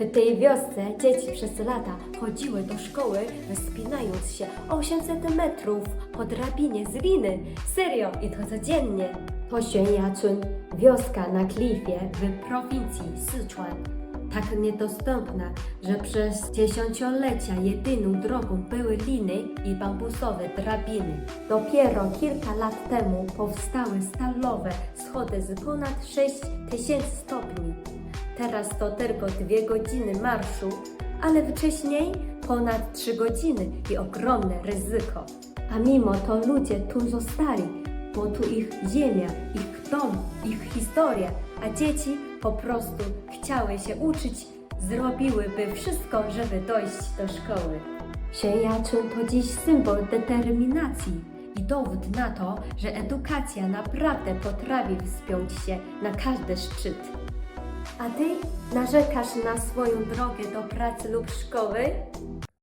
W tej wiosce dzieci przez lata chodziły do szkoły, wspinając się 800 metrów po drabinie z liny. Serio, i to codziennie. To Xuanyachun, wioska na klifie w prowincji Sichuan. Tak niedostępna, że przez dziesięciolecia jedyną drogą były liny i bambusowe drabiny. Dopiero kilka lat temu powstały stalowe schody z ponad 6000 stopni. Teraz to tylko dwie godziny marszu, ale wcześniej ponad trzy godziny i ogromne ryzyko. A mimo to ludzie tu zostali, bo tu ich ziemia, ich dom, ich historia, a dzieci po prostu chciały się uczyć, zrobiłyby wszystko, żeby dojść do szkoły. Siejaczun to dziś symbol determinacji i dowód na to, że edukacja naprawdę potrafi wspiąć się na każdy szczyt. A ty narzekasz na swoją drogę do pracy lub szkoły?